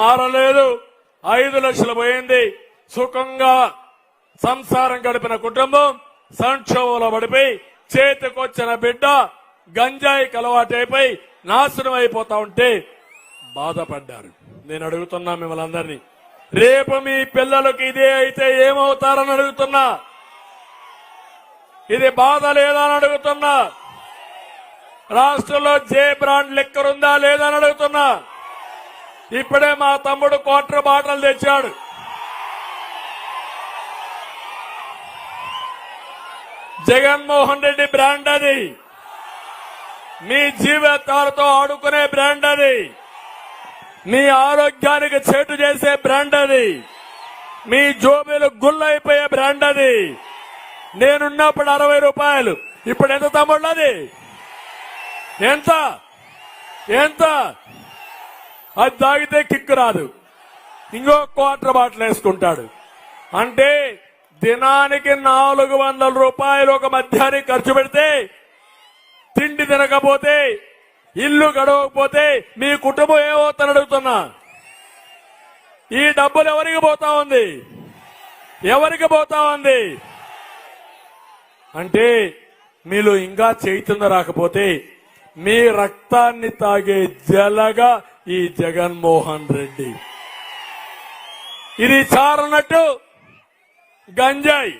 మారలేదు. ఐదు లక్షలు పోయింది. సుఖంగా సంసారం గడిపిన కుటుంబం సంక్షోభంలో పడిపోయి చేతికొచ్చిన బిడ్డ గంజాయి అలవాటైపోయి నాశనం అయిపోతా ఉంటే బాధపడ్డారు. నేను అడుగుతున్నా మిమ్మల్ని అందరినీ రేపు మీ పిల్లలకు ఇదే అయితే ఏమవుతారని అడుగుతున్నా. ఇది బాధ లేదా అని అడుగుతున్నా. రాష్ట్రంలో జే బ్రాండ్ లెక్కరుందా లేదా అని అడుగుతున్నా. ఇప్పుడే మా తమ్ముడు క్వార్టర్ బాటలు తెచ్చాడు. జగన్మోహన్ రెడ్డి బ్రాండ్ అది. మీ జీవితాలతో ఆడుకునే బ్రాండ్ అది. మీ ఆరోగ్యానికి చేటు చేసే బ్రాండ్ అది. మీ జోబీలు గుల్లైపోయే బ్రాండ్ అది. నేనున్నప్పుడు అరవై రూపాయలు. ఇప్పుడు ఎంత తమ్ముళ్ళది? ఎంత? ఎంత? అది తాగితే కిక్కు రాదు. ఇంకో క్వార్టర్ బాటిల్ వేసుకుంటాడు. అంటే దినానికి నాలుగు వందల రూపాయలు ఒక మధ్యాహ్నం ఖర్చు పెడితే తిండి తినకపోతే ఇల్లు గడవకపోతే మీ కుటుంబం ఏమవుతుందని అడుగుతున్నా. ఈ డబ్బులు ఎవరికి పోతా ఉంది? ఎవరికి పోతా ఉంది? అంటే మీలో ఇంకా చైతన్యం రాకపోతే మీ రక్తాన్ని తాగే జలగా ఈ జగన్మోహన్ రెడ్డి. ఇది చారనట్టు గంజాయి.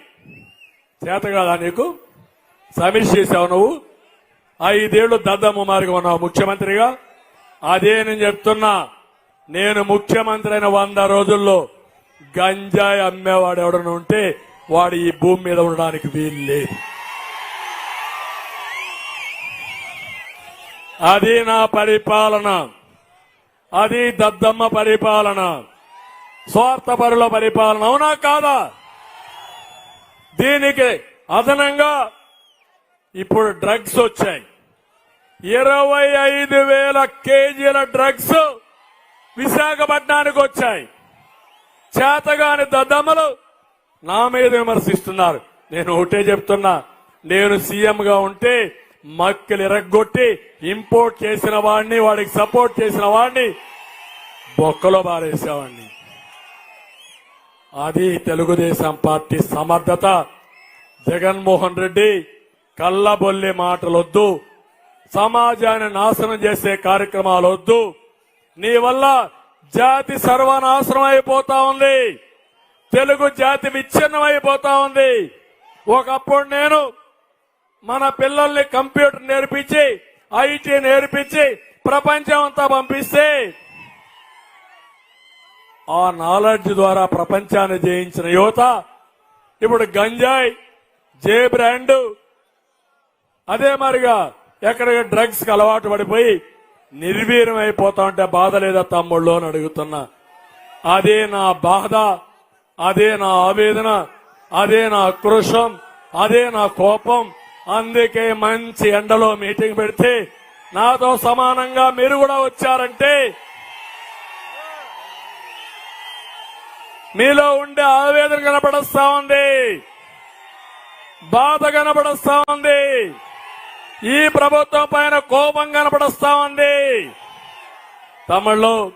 చేత కాదా నీకు? సమీక్ష చేసావు నువ్వు. ఐదేళ్ళు దద్దమ్మ మార్గం ఉన్నావు ముఖ్యమంత్రిగా. అదే నేను చెప్తున్నా. నేను ముఖ్యమంత్రి అయిన వంద రోజుల్లో గంజాయి అమ్మేవాడు ఎవడన్నా ఉంటే వాడు ఈ భూమి మీద ఉండడానికి వీలు లేదు. అది నా పరిపాలన. అది దద్దమ్మ పరిపాలన. స్వార్థపరుల పరిపాలన. అవునా కాదా? దీనికి అదనంగా ఇప్పుడు డ్రగ్స్ వచ్చాయి. ఇరవై ఐదు వేల కేజీల డ్రగ్స్ విశాఖపట్నానికి వచ్చాయి. చేతగాని దద్దమ్మలు నా మీద విమర్శిస్తున్నారు. నేను ఒకటే చెప్తున్నా. నేను సీఎంగా ఉంటే మక్కలు ఎరగొట్టి ఇంపోర్ట్ చేసిన వాడిని వాడికి సపోర్ట్ చేసిన వాడిని బొక్కలో బారేసేవాడిని అది తెలుగుదేశం పార్టీ సమర్థత. జగన్మోహన్ రెడ్డి కళ్ళబొల్లి మాటలొద్దు. సమాజాన్ని నాశనం చేసే కార్యక్రమాలు వద్దు నీ వల్ల జాతి సర్వనాశనం అయిపోతా ఉంది. తెలుగు జాతి విచ్ఛిన్నం అయిపోతా ఉంది. ఒకప్పుడు నేను మన పిల్లల్ని కంప్యూటర్ నేర్పించి ఐటీ నేర్పించి ప్రపంచం అంతా పంపిస్తే ఆ నాలెడ్జ్ ద్వారా ప్రపంచాన్ని జయించిన యువత ఇప్పుడు గంజాయి జే బ్రాండ్ అదే మరిగా ఎక్కడ డ్రగ్స్కి అలవాటు పడిపోయి నిర్వీర్యం అయిపోతా ఉంటే బాధ లేదా తమ్ముళ్ళు అని అడుగుతున్నా. అదే నా బాధ అదే నా ఆవేదన అదే నా ఆక్రోశం అదే నా కోపం అందుకే మంచి ఎండలో మీటింగ్ పెడితే నాతో సమానంగా మీరు కూడా వచ్చారంటే మీలో ఉండే ఆవేదన కనపడస్తా ఉంది. బాధ కనపడస్తా ఉంది. ఈ ప్రభుత్వం పైన కోపం కనపడస్తా ఉంది. తమిళ్ళో